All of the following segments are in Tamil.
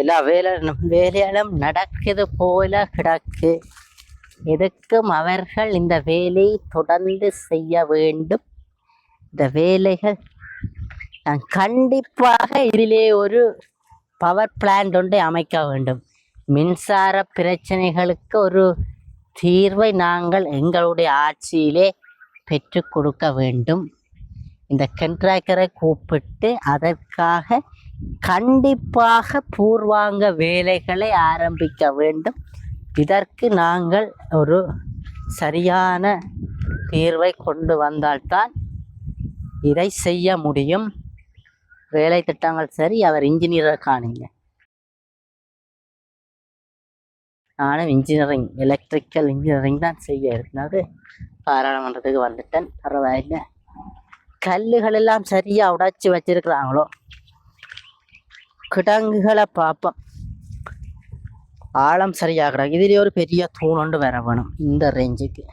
எல்லா வேலை வேலையாலும் நடக்குது போல கிடக்கு. எதுக்கும் அவர்கள் இந்த வேலையை தொடர்ந்து செய்ய வேண்டும். இந்த வேலைகள் நான் கண்டிப்பாக இதிலே ஒரு பவர் பிளான்ட் ஒன்றை அமைக்க வேண்டும். மின்சார பிரச்சனைகளுக்கு ஒரு தீர்வை நாங்கள் எங்களுடைய ஆட்சியிலே பெற்று கொடுக்க வேண்டும். இந்த கண்ட்ராக்டரை கூப்பிட்டு அதற்காக கண்டிப்பாக பூர்வாங்க வேலைகளை ஆரம்பிக்க வேண்டும். இதற்கு நாங்கள் ஒரு சரியான தீர்வை கொண்டு வந்தால்தான் இதை செய்ய முடியும். வேலை திட்டங்கள் சரி அவர் இன்ஜினியரை காணுங்க நானும் இன்ஜினியரிங் எலக்ட்ரிக்கல் இன்ஜினியரிங் தான் செய்ய இருந்தது. பாராளுமன்றத்துக்கு வந்துட்டேன். பரவாயில்லை. கல்லுகள் எல்லாம் சரியா உடைச்சி வச்சிருக்கிறாங்களோ? கிடங்குகளை பார்ப்போம். ஆழம் சரியா கிடக்கு இதுலேயே ஒரு பெரிய தூண் வர வேணும் இந்த ரேஞ்சுக்கு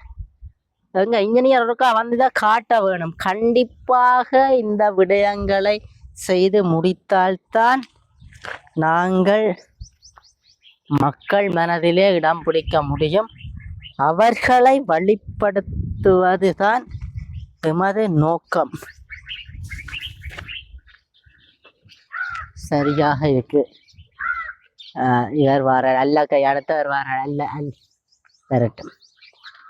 எங்க இன்ஜினியர் இருக்கா வந்து காட்ட வேணும். கண்டிப்பாக இந்த விடயங்களை செய்து முடித்தால்தான் நாங்கள் மக்கள் மனதிலே இடம் பிடிக்க முடியும். அவர்களை வழிப்படுத்துவதுதான் எமது நோக்கம். சரியாக இருக்கு. ஆஹ் இவர் வாரார். அல்ல கை அடுத்தவர் வாரார். அல்ல அல் வரட்டும்.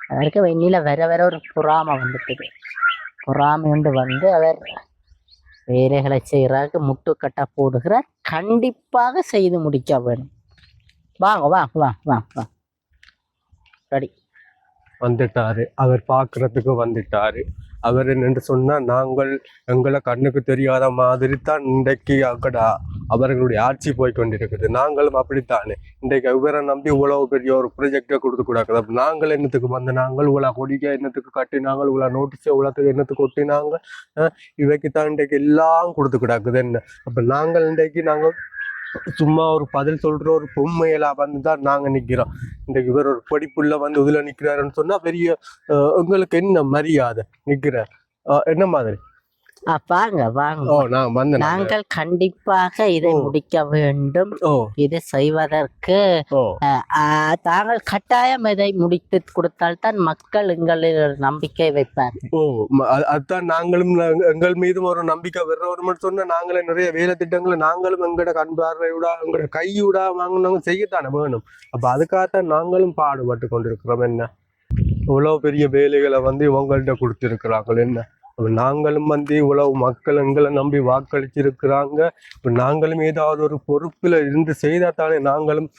அவருக்கு வெண்ணில வர வர ஒரு பொறாமை வந்துட்டுது. பொறாமை கொண்டு வந்து அவர் வேலைகளை செய்கிறாருக்கு முட்டுக்கட்டை போடுகிறார். கண்டிப்பாக செய்து முடிக்க வேணும் வாங்க வாங்க வாங்க வாங்க வாங்க. ரெடி. வந்துட்டாரு. அவர் பார்க்கறதுக்கு வந்துட்டாரு. அவர் என்னென்று சொன்னால் நாங்கள் எங்களை கண்ணுக்கு தெரியாத மாதிரி தான் இன்றைக்கு அக்கடா அவர்களுடைய ஆட்சி போய் கொண்டிருக்குது. நாங்களும் அப்படித்தானே. இன்றைக்கு இவரை நம்பி இவ்வளவு பெரிய ஒரு ப்ரொஜெக்டை கொடுத்து கூடாது. நாங்கள் என்னத்துக்கு வந்து நாங்கள் இவ்வளோ கொடிக்க என்னத்துக்கு கட்டினாங்க இவ்வளோ நோட்டீஸ் இவ்வளோத்துக்கு என்னத்துக்கு ஒட்டினாங்க இவைக்கு தான் இன்றைக்கு எல்லாம் கொடுத்து கிடக்குது என்ன? நாங்கள் இன்றைக்கு நாங்கள் சும்மா ஒரு பதில் சொல்ற ஒரு பொம்மையில வந்து தான் நாங்க நிக்கிறோம். இந்த இவர் ஒரு படிப்புள்ள வந்து இதில் நிக்கிறாருன்னு சொன்னா பெரிய அஹ், உங்களுக்கு என்ன மரியாதை நிற்கிறார் அஹ், என்ன மாதிரி? ஆ, வாங்க. நாங்கள் கண்டிப்பாக இதை. முடிக்க வேண்டும். இது செய்வதற்கு தாங்கள் கட்டாயம் இதை முடித்து கொடுத்தால்தான் மக்கள் எங்களில் நம்பிக்கை வைப்பார்கள். ஓ ம- அ- அதான் நாங்களும் நாங்க- எங்கள் மீதும் ஒரு நம்பிக்கை வர்றவரும் சொன்னா நாங்களே நிறைய வேலை திட்டங்களை நாங்களும் எங்கட கண் பார்வையோட எங்கட கையோட வாங்கினவங்க செய்யத்தானே வேணும். அப்ப அதுக்காகத்தான் நாங்களும் பாடுபட்டு கொண்டிருக்கிறோம். என்ன? இவ்வளவு பெரிய வேலைகளை வந்து இவங்கள்ட்ட கொடுத்திருக்கிறாங்க என்ன? நாங்களும் வந்து இவ்வளவு மக்கள் எங்களை நம்பி வாக்களிச்சிருக்கிறாங்க. இப்போ நாங்களும் ஏதாவது ஒரு பொறுப்பில் இருந்து செய்தால் தானே நாங்களும்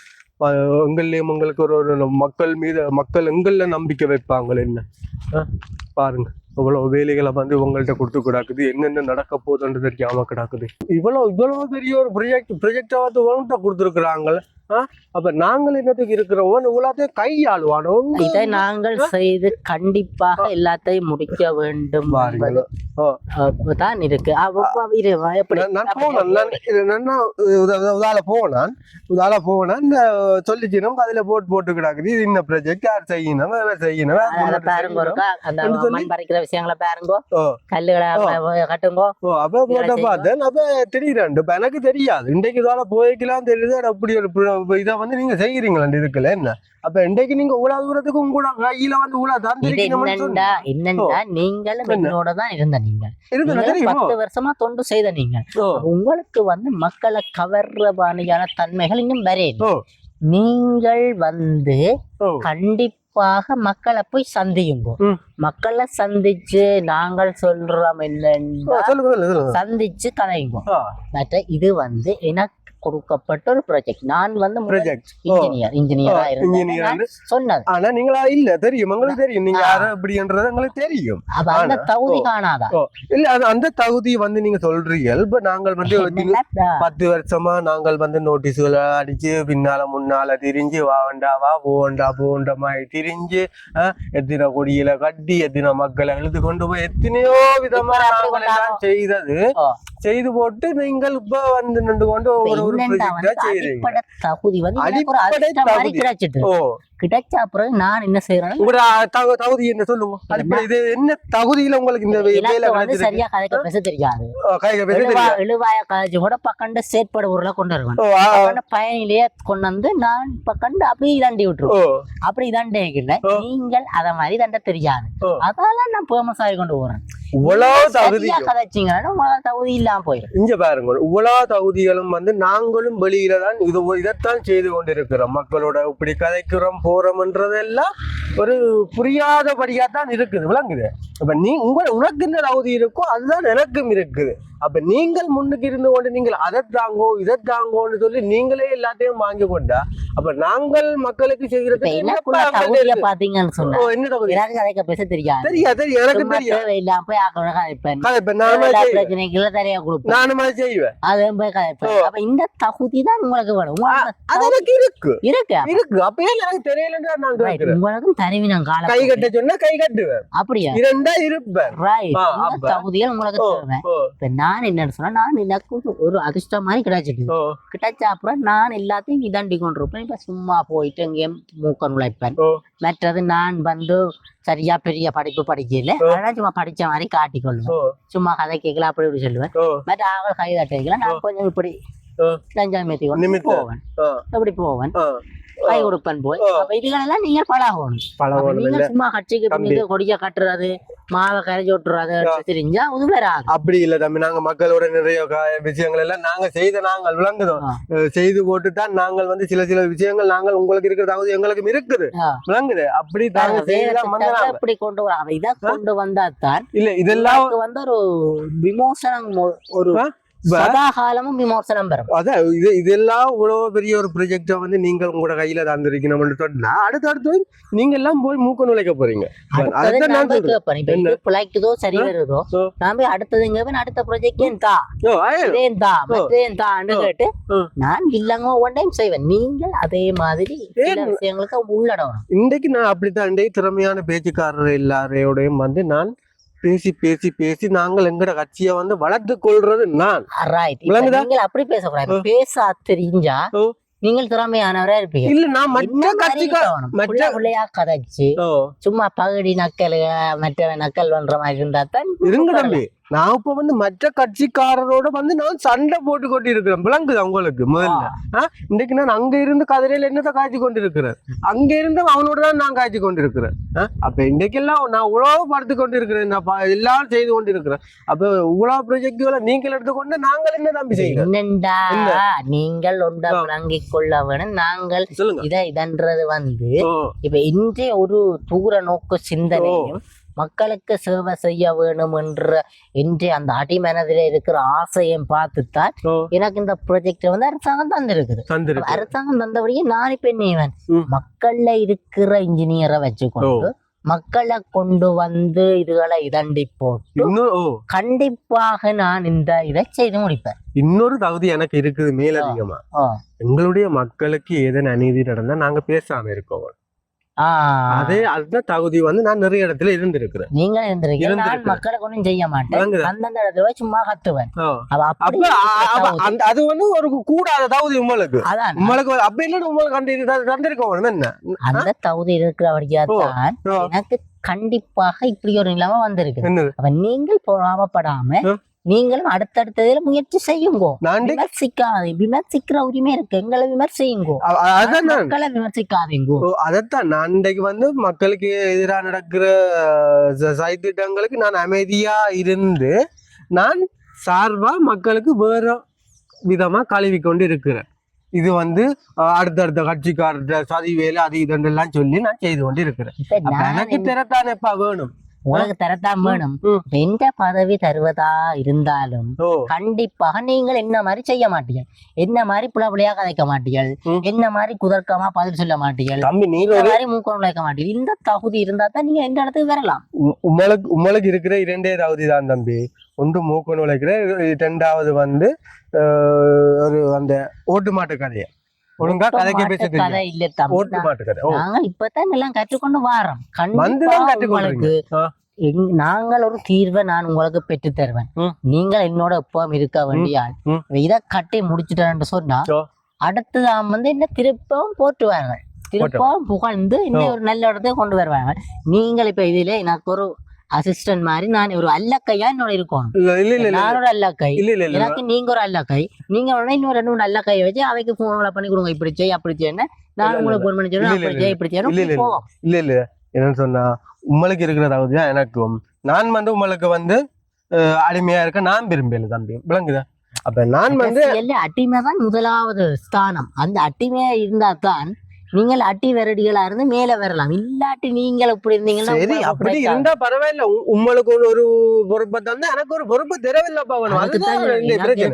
எங்கள்லேயும் எங்களுக்கு உங்களுக்கு ஒரு ஒரு மக்கள் மீது மக்கள் எங்களில் நம்பிக்கை வைப்பாங்க என்ன? அஹ், பாருங்க. இவ்வளோ வேலைகளை வந்து உங்கள்கிட்ட கொடுத்து கிடாக்குது. என்னென்ன நடக்க போகுதுன்னு தெரியாமல் கிடாக்குது. இவ்வளோ இவ்வளோ பெரிய ஒரு ப்ரொஜெக்ட் ப்ரொஜெக்டை வந்து உங்கள்கிட்ட கொடுத்துருக்குறாங்களே அப்ப நாங்கள் என்னத்துக்கு இருக்கிறோம் இவ்வளோத்தையும் கையாளுவானோ இதை நாங்கள் செய்து கண்டிப்பாக எல்லாத்தையும் முடிக்க வேண்டும். தான் இருக்கு. உதால போனான் உதால போனேன் இந்த சொல்லிச்சு நம்ம அதுல போட்டு போட்டு கிடக்குது. இது இந்த ப்ராஜெக்ட் யார் செய்யணும்? செய்யணும்? பாருங்க அந்த மண் பறிக்கிற விஷயங்களை பாருங்க. கல்லுகளை. கட்டுங்க. அப்ப போட்ட. பார்த்தேன். அப்ப தெரியுறாண்டு எனக்கு தெரியாது. இன்றைக்கு இதால போய்க்கலாம் தெரியுது. அப்படி ஒரு இதை வந்து நீங்க செய்யறீங்களா இதுக்குள்ள என்ன? அப்ப இன்றைக்கு நீங்க இவ்வளவு தூரத்துக்கு உங்களோட கையில வந்து இது தந்திருக்கீங்கன்னு என்னண்டா? நீங்களும் என்ன? என்னோட தான் இருந்த நீங்க பத்து வருஷமா தொண்டு செய்த நீங்க உங்களுக்கு வந்து மக்களை கவர்ற பாணியான தன்மைகள் இன்னும் வரையும் ஓ. நீங்கள் வந்து கண்டிப்பாக மக்களை போய் சந்தியுங்க. மக்களை சந்திச்சு நாங்கள் சொல்றோம் என்னன்னா சொல்லுங்க சந்திச்சு கலையுங்க ஆ. மற்ற இது வந்து எனக்கு கொடுக்கப்பட்ட ஒரு ப்ராஜெக்ட் நான் வந்து ப்ராஜெக்ட் இன்ஜினியர் இன்ஜினியரா இருந்தேன். சொன்னது. ஆனா நீங்களா இல்ல தெரியும். உங்களுக்கு தெரியும். நீங்க. யாரு அப்படின்றது உங்களுக்கு தெரியும். அந்த தகுதி. காணாதா? இல்ல அந்த தகுதி வந்து நீங்க சொல்றீங்க இப்ப நாங்கள் வந்து? பத்து வருஷமா நாங்கள் வந்து நோட்டீஸ்களை அடிச்சு பின்னால முன்னால திரிஞ்சு வா வேண்டாவா போண்டா போண்ட மாதிரி திரிஞ்சு எத்தனை கொடியில கட்டி எத்தனை மக்களை எழுது கொண்டு போய் எத்தனையோ விதமா நாங்கள் எல்லாம் செய்தது. செய்து போட்டு நீங்கள் இப்ப வந்து நின்று கொண்டு ஒரு தகுதி வந்து கிடைச்ச பிறகு நான் என்ன செய்யறேன்னா உங்களோட தகு- தகுதி என்ன சொல்லுங்க? இது என்ன தகுதியில உங்களுக்கு இந்த வேலை வந்து சரியா கதைக்க பேச தெரியாது. எழுவாய காலேஜ் கூட பக்கண்டு செயற்பட ஊர்ல கொண்டு வருவேன். பயனிலேயே கொண்டு வந்து நான் பக்கண்டு அப்படி இதாண்டி விட்டுருவோம் அப்படி இதாண்டே. நீங்கள் அத மாதிரி தண்ட தெரியாது. அதால நான் பேமஸ் ஆகி கொண்டு போறேன். இவ்வளவு தகுதி கதைச்சிங்கன்னா தகுதி இல்லாம போயிடும் இங்க பாருங்க இவ்வளவு தகுதிகளும் வந்து நாங்களும் வெளியில தான் இது இதைத்தான் செய்து கொண்டிருக்கிறோம். மக்களோட இப்படி கதைக்கிறோம் போறோம்ன்றதெல்லாம் ஒரு புரியாதபடியாக தான் இருக்குது விளங்குது. இப்போ நீ உங்க உனக்கு என்ன தகுதி இருக்கோ அதுதான் எனக்கும் இருக்குது. அப்ப நீங்கள் முன்னுக்கு இருந்து கொண்டு நீங்கள் அதை தாங்கோ இதை தாங்கோன்னு சொல்லி நீங்களே எல்லாத்தையும் வாங்கி கொண்டா அப்ப நாங்கள் மக்களுக்கு செய்யறது பாத்தீங்கன்னு சொன்னா. என்ன பேச தெரியாது. தெரியா தெரியும் எனக்கு தெரியும் போய் அதை. பிரச்சனைக்குள்ள தரையா கொடுப்பேன். நானும் அதை செய்வேன். அதையும் போய் கதைப்பேன். அப்ப இந்த தகுதி தான் உங்களுக்கு வேணும். உங்களுக்கு அது தகுதி எனக்கு இருக்கு. இருக்கு இருக்கு. அப்பயே எனக்கு தெரியலன்னு நான். கேட்கிறேன் உங்களுக்கும் கை காலம் கட்ட சொன்னா கை கட்டுவேன். அப்படியா? இரண்டா இருப்பேன். ரைட். தகுதிகள் உங்களுக்கு தேவை. நான் என்னன்னு சொன்னா நான் எனக்கு ஒரு அதிர்ஷ்டம் மாதிரி கிடைச்சிட்டு கிடைச்ச அப்புறம் நான் எல்லாத்தையும் இதாண்டி கொண்டிருப்பேன் இப்ப சும்மா போயிட்டு எங்கேயும் மூக்க நுழைப்பேன். மற்றது நான் வந்து சரியா பெரிய படிப்பு படிக்கல. ஆனா சும்மா படிச்ச மாதிரி காட்டிக்கொள்வேன். சும்மா கதை கேட்கல அப்படி இப்படி சொல்லுவேன். மற்ற ஆகல் கை தட்டிக்கல நான் கொஞ்சம் இப்படி. லஞ்சம் நிமித்து. போவேன். அப்படி போவேன். கை கொடுப்பேன் போய். அப்ப இதுகளெல்லாம் நீங்க பழகணும். நீங்க சும்மா கட்சிக்கு கொடிய கட்டுறது மாவை கரைச்சி விட்டுறது தெரிஞ்சா அது வராது. அப்படி இல்ல தம்பி நாங்க மக்களோட நிறைய விஷயங்கள் எல்லாம் நாங்க செய்த நாங்கள் விளங்குதோம். செய்து போட்டு தான் நாங்கள் வந்து சில சில விஷயங்கள் நாங்கள் உங்களுக்கு இருக்கிற தகுதி எங்களுக்கும் இருக்குது. விளங்குது. அப்படி தாங்க வேற செய்யலாம். இப்படி கொண்டு வர இதை கொண்டு வந்தா தான் இல்ல இதெல்லாம் வந்து ஒரு விமோசனம் ஒரு ஆ? வ- சதா காலமும் விமோசனம் பெறும் அதான் இது இதெல்லாம் இவ்வளவு பெரிய ஒரு ப்ரொஜெக்டை வந்து நீங்கள் உங்களோட கையில தந்திருக்கணும்னு சொன்னா அடுத்து அடுத்து நீங்க எல்லாம் போய் மூக்க நுழைக்க போறீங்க பிழைக்குதோ சரி வருதோ ஓ. நான் போய் அடுத்தது இங்க அடுத்த ப்ரொஜெக்ட் ஏன் தா மற்றேன் தான்னு. கேட்டு. நான் இல்லங்க ஒன் டைம் செய்வேன் நீங்கள் அதே மாதிரி ஏன்? விஷயங்களுக்கு உள்ளடணும் இன்றைக்கு நான் அப்படித்தான் திறமையான பேச்சுக்காரர் எல்லாரையோடையும் வந்து நான் பேசி பேசி பேசி நாங்கள் எங்கட கட்சியை வந்து வளர்த்து கொள்றது நான்? நீங்கள் அப்படி பேசக்கூடாது. பேச தெரிஞ்சா. நீங்கள் திறமையானவரா இருப்பீங்க. இல்ல நான் மற்ற என்ன மாதிரி கட்சிக்கா இருக்கணும்? மற்ற- புள்ள புள்ளையா கதைச்சு சும்மா பகுடி நக்கல் மற்ற நக்கல் பண்ற மாதிரி இருந்தா தான் இருங்க தம்பி. நான் இப்ப வந்து மற்ற கட்சிக்காரரோட வந்து நான் சண்டை போட்டு கொண்டு இருக்கிறேன் விளங்குது உங்களுக்கு முதல்ல? இன்னைக்கு நான் அங்க இருந்து கதிரையில என்னத்தை காய்ச்சி கொண்டு இருக்கிறேன் அங்க இருந்து அவனோட தான் நான் காய்ச்சி கொண்டு இருக்கிறேன்? அப்ப இன்னைக்கெல்லாம் நான் உழவு படுத்து கொண்டு இருக்கிறேன் நான் எல்லாரும் செய்து கொண்டு இருக்கிறேன் அப்ப உழவு ப்ரொஜெக்டுகளை நீங்கள் எடுத்துக்கொண்டு நாங்கள் என்ன தம்பி என்ன? நீங்கள் ஒன்றை. விளங்கிக் கொள்ள வேணும் நாங்கள் சொல்லுங்க. இதை இதன்றது வந்து இப்ப இன்றைய ஒரு தூர நோக்கு சிந்தனையும் மக்களுக்கு சேவை செய்ய வேணும் என்ற இன்றைய அந்த அடிமனதில் இருக்கிற ஆசையும் பார்த்துத்தான் எனக்கு இந்த ப்ராஜெக்ட் வந்து அரசாங்கம் தந்திருக்குது. தந்திருக்கு. அரசாங்கம் தந்தபடியே நான் இப்ப என்ன ம். மக்கள்ல இருக்கிற இன்ஜினியரை வச்சுக்கொண்டு மக்களை கொண்டு வந்து இதுகளை இதண்டி போட்டு கண்டிப்பாக நான் இந்த இதை செய்து முடிப்பேன். இன்னொரு தகுதி எனக்கு இருக்குது மேலதிகமா. எங்களுடைய மக்களுக்கு ஏதேனும் அநீதி நடந்தா நாங்க பேசாம இருக்கோம். அதே அதுதான் தகுதி வந்து நான் நிறைய இடத்துல இருந்திருக்கிறேன். நீங்க இருந்திருக்கீங்க நான். மக்களை ஒன்றும் செய்ய மாட்டேன்? அந்தந்த இடத்துல சும்மா கத்துவேன். அப்படி. அந்த அது வந்து ஒரு கூடாத தகுதி உங்களுக்கு. அதான். உங்களுக்கு வந்து- அப்ப என்ன உங்களுக்கு அந்த தந்திருக்க என்ன? அந்த தகுதி இருக்கிறபடியா ஓ. தான் ஓ. எனக்கு கண்டிப்பாக இப்படி ஒரு நிலைமை வந்திருக்கு. அப்ப நீங்கள் பொறாமப்படாம. நீங்களும் அடுத்தடுத்ததுல முயற்சி செய்யுங்கோ. விமர்சிக்காதே விமர்சிக்கிற உரிமை இருக்கு. எங்களை விமர்சியுங்கோ. மக்களை விமர்சிக்காதீங்கோ. அதைத்தான். நான் இன்றைக்கு வந்து மக்களுக்கு எதிராக நடக்கிற ச- சதித்திட்டங்களுக்கு நான் அமைதியா இருந்து நான் சார்பா மக்களுக்கு வேற விதமா கழுவி கொண்டு இருக்கிறேன் இது வந்து அடுத்தடுத்த கட்சிக்காரர்கிட்ட சதி வேலை அது இதெல்லாம் சொல்லி நான் செய்து கொண்டு இருக்கிறேன் எனக்கு திறத்தானேப்பா வேணும். உனக்கு தரத்தான் வேணும் எந்த பதவி தருவதா இருந்தாலும் கண்டிப்பாக நீங்கள் என்ன மாதிரி செய்ய மாட்டீங்க என்ன மாதிரி புல புலையா கதைக்க மாட்டீர்கள். என்ன மாதிரி குதர்க்கமா பதில் சொல்ல மாட்டீர்கள்? மாதிரி மூக்கம் நுழைக்க மாட்டீங்க இந்த தகுதி இருந்தா தான் நீங்க எந்த இடத்துக்கு வரலாம்? உங்களுக்கு உங்களுக்கு இருக்கிற இரண்டே தகுதி தான் தம்பி. ஒன்று மூக்கு நுழைக்கிற ரெண்டாவது வந்து ஒரு அந்த ஓட்டு மாட்டு கதையை. ஒழுங்கா கதைக்க கதை இல்ல ஓட்டு மாட்டு கதை ஓ. நாங்க இப்பதான் எல்லாம் கற்றுக்கொண்டு வாரோம். கண்டிப்பா நாங்கள் ஒரு தீர்வை நான் உங்களுக்கு பெற்று தருவேன். நீங்கள் என்னோட எப்பவும் இருக்க வேண்டிய. இதை கட்டி முடிச்சுட்டேன்னு சொன்னா ஓ. அடுத்ததான் வந்து என்ன திருப்பவும் போட்டுவார்கள் திருப்ப புகழ்ந்து இன்னும் ஒரு நல்ல இடத்துக்கு கொண்டு வருவாங்க நீங்கள் இப்ப இதுல எனக்கு ஒரு அசிஸ்டன்ட் மாதிரி நான் ஒரு அல்லக்கையா என்னோட இருக்கணும். நான் ஒரு அல்லக்கை. எனக்கு நீங்க ஒரு அல்லக்கை. நீங்க வேணா இன்னும் ரெண்டு மூணு அல்லக்கையை வச்சு அவைக்கு போன் பண்ணி கொடுங்க இப்படி செய் அப்படி செய்யணும் நான் உங்களுக்கு போன் பண்ணி அப்படி செய் இப்படி செய்யணும் போவோம். இல்ல இல்ல. என்னன்னு சொன்னா உங்களுக்கு இருக்கிற தகுதி தான் எனக்கும். நான் வந்து உங்களுக்கு வந்து அடிமையா இருக்க நான் விரும்பல தம்பி. விளங்குதா? அப்ப நான் வந்து அடிமை தான் முதலாவது ஸ்தானம். அந்த அடிமையா இருந்தா தான் நீங்கள் அட்டி வெரடிகளா இருந்து மேல வரலாம். இல்லாட்டி நீங்கள் இப்படி இருந்தீங்கன்னா சரி அப்படி. இருந்தா பரவாயில்ல. உங்களுக்கு ஒரு பொறுப்பை தந்தா எனக்கு ஒரு பொறுப்பு தெரியவில்லப்பா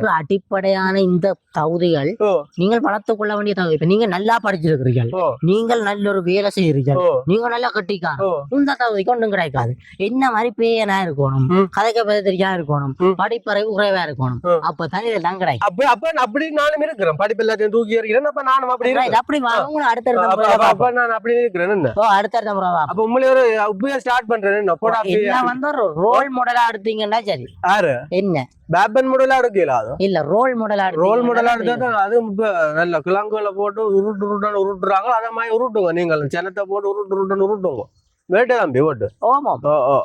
அடிப்படையான இந்த தகுதிகள் நீங்கள் வளர்த்துக் கொள்ள வேண்டிய தகுதி. இப்ப நீங்க நல்லா படிச்சிருக்கிறீர்கள். நீங்கள் நல்ல ஒரு வேலை செய்கிறீர்கள். ஓ. நீங்க நல்லா கட்டிக்கான ஓ. இந்த தகுதிக்கு ஒன்றும் கிடைக்காது. என்ன மாதிரி பேயனா இருக்கணும். கதைக்க பதத்திரியா இருக்கணும். ம். படிப்பறைவு குறைவா இருக்கணும். அப்பதான் இதெல்லாம் கிடைக்கும். அப்ப அப்ப அப்படி நானும் இருக்கிறேன். படிப்பு எல்லாத்தையும் தூக்கி எறிகிறேன். அப்ப நானும் அப்படி இருக்கிறேன். அப்படி அப்ப- நான் அப்படி இருக்கிறேன் ஓ. அப்ப உண்மையிலே ஒரு ஸ்டார்ட் பண்றேன் போடா அப்படி எல்லாம் வந்து ஒரு ரோல் மாடலா எடுத்தீங்கன்னா சரி. யாரு? என்ன? பேப்பன் மாடலா எடுக்கல அது? இல்ல ரோல் மாடலா ரோல் மாடலா எடுத்தா அது நல்ல கிழங்குல போட்டு உருட்டு உருட்டுன்னு உருட்டுறாங்க அதே மாதிரி உருட்டுங்க. நீங்கள் செனத்தை போட்டு உருட்டு உருட்டுன்னு உருட்டுங்க. வேட்டை தம்பி ஓட்டு. ஓமம். ஓ ஓ.